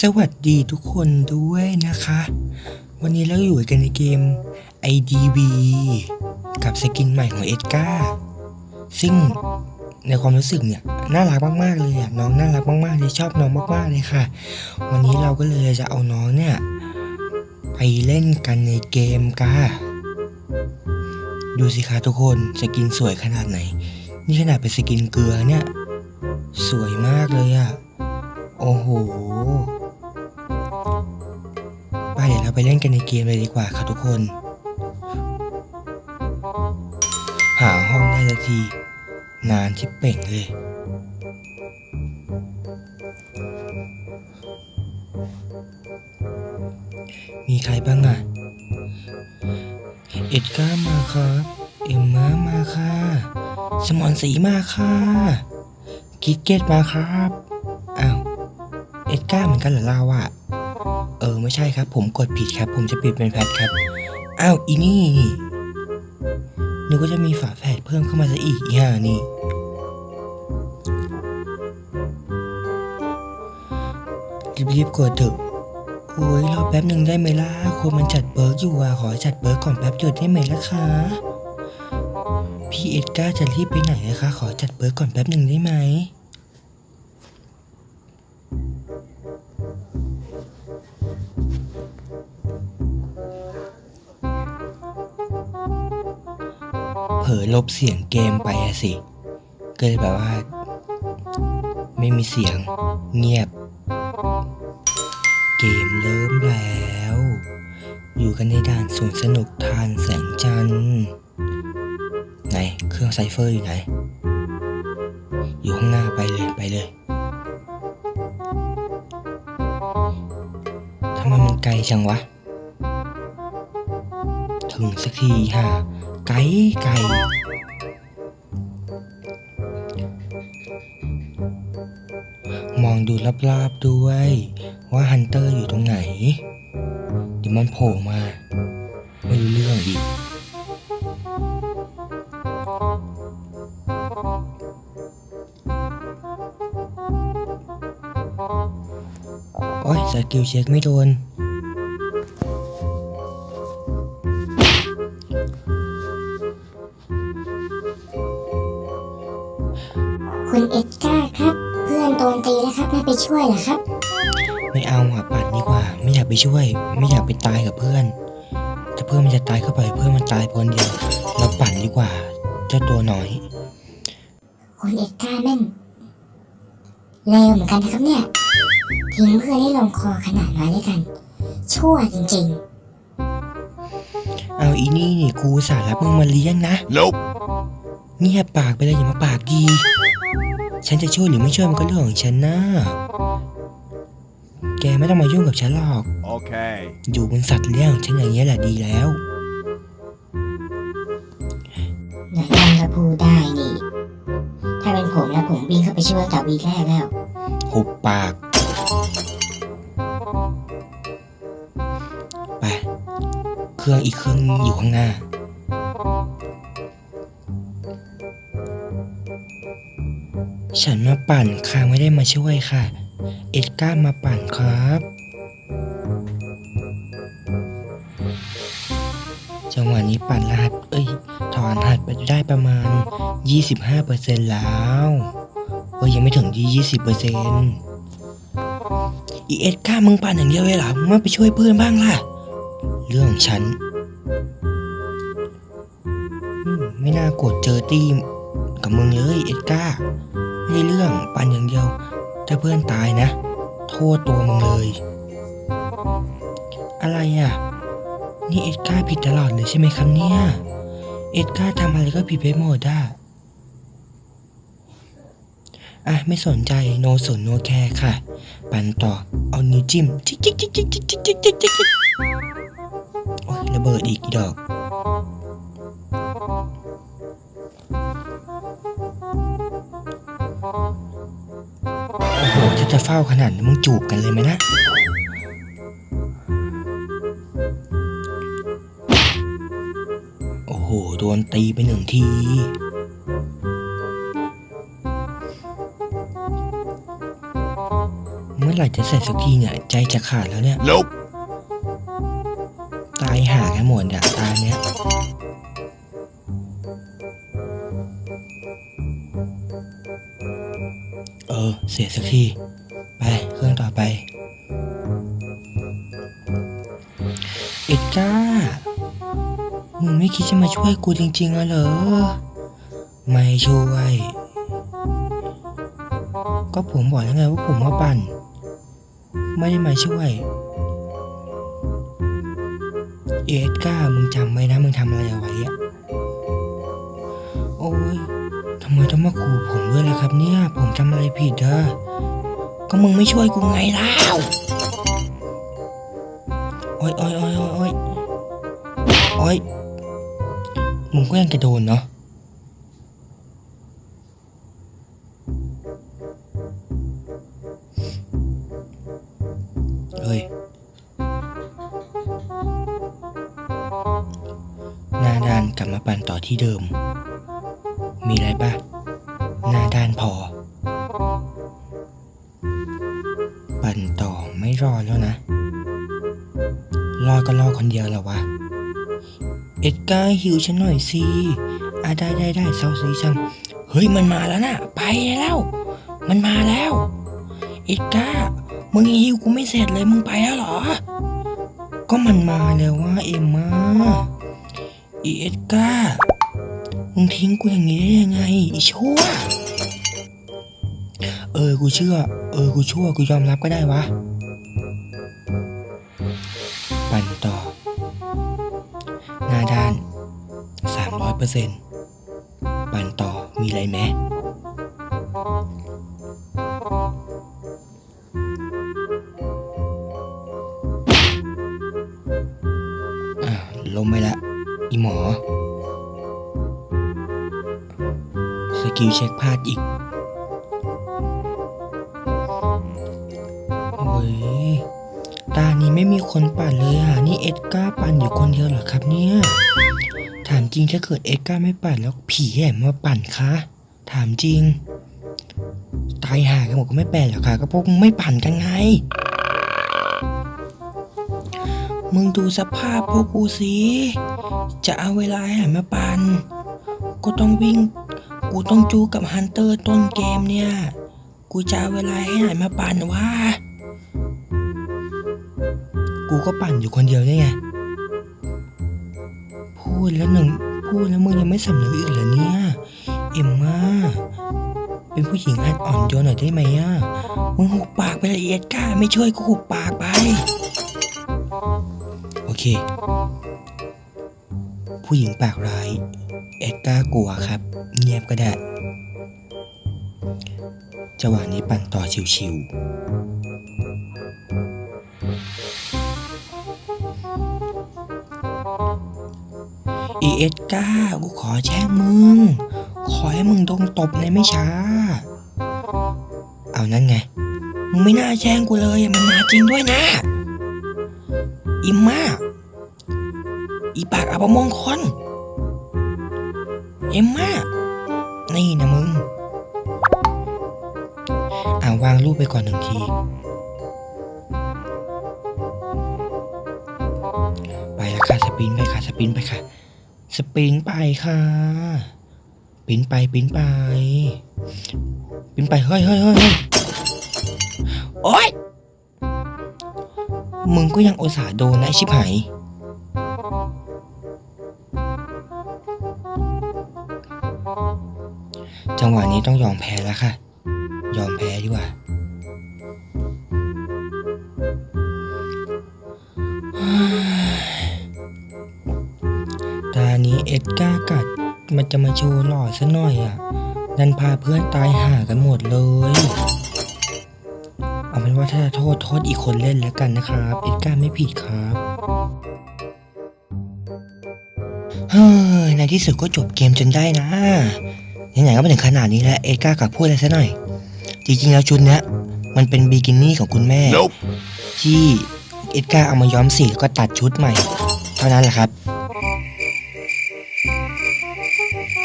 สวัสดีทุกคนด้วยนะคะ วันนี้เราอยู่กันในเกม IDV กับสกินใหม่ของเอ็ดการ์ซึ่งในความรู้สึกเนี่ยน่ารักมากๆเลยอะน้องน่ารักมากๆเลยชอบน้องมากๆเลยค่ะ วันนี้เราก็เลยจะเอาน้องเนี่ยไปเล่นกันในเกมกาดูสิคะทุกคนสกินสวยขนาดไหน นี่ขนาดเป็นสกินเกลือเนี่ย สวยมากเลยอะ โอ้โหไปเดี๋ยวเราไปเล่นกันในเกมเลยดีกว่าครับทุกคน หาห้องได้สักที นานที่เป่งเลย มีใครบ้างอะเอ็ดก้ามาครับ เอ็มมามาค่ะ สมอนสีมาค่ะ กิกเกตมาครับ เอ็ดก้าเหมือนกันเหรอเราอะเออไม่ใช่ครับ ผมกดผิดครับ ผมจะเปิดเป็นแพทครับ อ้าวอีนี่นึกว่าจะมีฝาแฝดเพิ่มเข้ามาซะอีกอีห่านี่ รีบๆกดเถอะโอ้ยรอแป๊บหนึ่งได้ไหมล่ะคนมันจัดเบิร์กอยู่อะขอจัดเบิร์กก่อนแป๊บเดียวได้ไหมล่ะคะพี่เอ็ดก้าจะรีบไปไหนนะคะ ขอจัดเบิร์กก่อนแป๊บหนึ่งได้ไหม ลอลบเสียงเกมไปอะสิ ก็เลยแบบว่า ไม่มีเสียงเงียบ เกมเริ่มแล้ว อยู่กันในด่านสวนสนุกทานแสงจันทร์ไหนเครื่องไซเฟอร์อยู่ไหน อยู่ข้างหน้าไปเลยไปเลยทำไมมันไกลจังวะ ถึงสักทีฮะ ไกลไกลมองดูรอบๆด้วย ว่าฮันเตอร์อยู่ตรงไหนเดี๋ยวมันโผล่มา ไม่รู้เรื่องอีก โอ้ยสกิลเช็คไม่โดน ช่วยเหรอครับ ไม่เอาอะปัดดีกว่า ไม่อยากไปช่วย ไม่อยากไปตายกับเพื่อน ถ้าเพื่อนมันจะตายเข้าไปเพื่อนมันตายคนเดียว เราปั่นดีกว่า เจ้าตัวน้อยคุณเอ็ดการ์แม่งเลวเหมือนกันนะครับเนี่ยทิ้งเพื่อนให้ลงคอขนาดมาด้วยกัน ชั่วจริงเอาอีนี่นี่กูอุตสาห์รับมึงมาเลี้ยงนะ Nope. เงียบปากไปเลยอย่ามาปากดี ฉันจะช่วยหรือไม่ช่วยมันก็เรื่องของฉันนะแกไม่ต้องมายุ่งกับฉันหรอก Okay. อยู่บนสัตว์เลี้ยงของฉันอย่างเงี้ยแหละดีแล้วๆเดี๋ยวนั่นก็พูดได้นี่ ถ้าเป็นผมแล้วผมวิ่งเข้าไปช่วยแต่วีแรกแล้ว หุบปาก ไป เครื่องอีกเครื่องอยู่ข้างหน้า ฉันมาปั่นค่ะไม่ได้มาช่วยค่ะ เอ็ดก้ามาปั่นครับ จังหวะนี้ปั่นรหัส เอ้ย ถอนรหัสไปได้ประมาณ 25%แล้วเอ้ยยังไม่ถึงที่ 20%อีเอ็ดก้ามึงปั่นอย่างเดียวเลยเหรอมึงไม่ไปช่วยเพื่อนบ้างล่ะ เรื่องฉัน ไม่น่ากดเจอตี้กับมึงเลยเอ็ดก้า ไม่ได้เรื่องปั่นอย่างเดียว ถ้าเพื่อนตายนะ โทษตัวมึงเลย อะไรอะ นี่เอ็ดก้าผิดตลอดเลยใช่ไหมครับเนี่ย เอ็ดก้าทำอะไรก็ผิดไปหมดอะอะไม่สนใจโนสนโนแคร์ค่ะ ปั่นต่อเอานิ้วจิ้มจิกจิกจิกจิกจิกจิกจิกจิกจิกจิกโอ้ยระเบิดอีกดอก ถ้าจะเฝ้าขนาดนี้มึงจูบกันเลยไหมนะโอ้โหโดนตีไปหนึ่งทีเมื่ออไหร่จะเสร็จสักทีเนี่ย ใจจะขาดแล้วเนี่ย Nope. ตายห่ากันหมดอะตาเนี้ยเออ เสียสักที เอ็ดก้า มึงไม่คิดจะมาช่วยกูจริงๆอะเหรอ ไม่ช่วย ก็ผมบอกแล้วไงว่าผมมาปั่น ไม่ได้มาช่วย เอ็ดก้ามึงจำไว้นะ มึงทำอะไรเอาไว้อะโอ้ยทำไมต้องมาขู่ผมด้วยล่ะครับเนี่ย ผมทำอะไรผิดเด้อก็มึงไม่ช่วยกูไงเล่าโอ้ยโอ้ยโอ้ยโอ้ยโอ้ย มึงก็ยังจะโดนเนาะเฮ้ยหน้าด้านกลับมาปั่นต่อที่เดิม มีอะไรปะหน้าด้านพอ ปั่นต่อไม่รอแล้วนะ รอก็รอคนเดียวแล้ววะ เอ็ดการ์หิวฉันหน่อยสิอะได้ได้ได้เซาซีจังเฮ้ยมันมาแล้วนะไปแล้ว มันมาแล้ว เอ็ดการ์มึงหิวกูไม่เสร็จเลยมึงไปแล้วเหรอ ก็มันมาแล้วว่าเอ็มมาอีเอ็ดการ์มึงทิ้งกูอย่างนี้ได้ยังไงอีชั่ว เออกูเชื่อ เออกูชั่วกูยอมรับก็ได้วะ ปั่นต่อ ด้านสามร้อยเปอร์เซ็นต์ปั่นต่อมีอะไรไหมอะลมไปละ อีหมอ สกิลเช็คพลาดอีก ตานี้ไม่มีคนปั่นเลยอะ นี่เอ็ดกาปั่นอยู่คนเดียวเหรอครับเนี่ย ถามจริงถ้าเกิดเอ็ดกาไม่ปั่นแล้วผีแอบมาปั่นคะ ถามจริง ตายห่ากันหมดก็ไม่แปลกหรอกค่ะก็พวกไม่ปั่นกันไง มึงดูสภาพพวกกูสิ จะเอาเวลาให้ไหนมาปั่นกูต้องวิ่ง กูต้องจูกับฮันเตอร์ต้นเกมเนี่ย กูจะเอาเวลาให้ไหนมาปั่นวะ กูก็ปั่นอยู่คนเดียวได้ไง พูดแล้วหนึ่งพูดแล้วมึงยังไม่สำนึกอีกเหรอเนี่ย เอ็มมาเป็นผู้หญิงหัดอ่อนโยนหน่อยได้ไหมอะ มึงหุบปากไปละเอียดกล้า ไม่ช่วยก็หุบปากไป โอเค ผู้หญิงปากร้าย เอ็ดก้ากลัวครับ เงียบก็ได้จังหวะนี้ปั่นต่อชิวๆ อีเอ็ดก้ากูขอแช่งมึง ขอให้มึงโดนตบในไม่ช้า เอานั่นไง มึงไม่น่าแช่งกูเลยมันมาจริงด้วยนะ อิมมาอีปากอับมงคลเอ็มมานี่นะมึง อ่าวางรูปไปก่อนหนึ่งทีไปแล้วค่ะสปินไปค่ะสปินไปค่ะ สปินไปค่ะปินไปปินไปปินไปเฮ้ยเฮ้ยเฮ้ยเฮ้ยโอ๊ยมึงก็ยังอุตส่าห์โดนนะชิบหายจังหวะนี้ต้องยอมแพ้แล้วค่ะ ยอมแพ้ดีกว่าตา นี้เอ็ดก้ากัดมันจะมาโชว์หล่อซะหน่อยอะดันพาเพื่อนตายห่ากันหมดเลย เอาเป็นว่าถ้าจะโทษโทษอีกคนเล่นแล้วกันนะครับ เอ็ดก้าไม่ผิดครับเฮ้ยในที่สุดก็จบเกมจนได้นะไหนๆก็มาถึงขนาดนี้แล้วเอ็ดก้ากับพูดอะไรซะหน่อย จริงๆแล้วชุดเนี้ยมันเป็นบิกินี่ของคุณแม่ Nope. ที่เอ็ดก้าเอามาย้อมสีแล้วก็ตัดชุดใหม่ เท่านั้นแหละครับ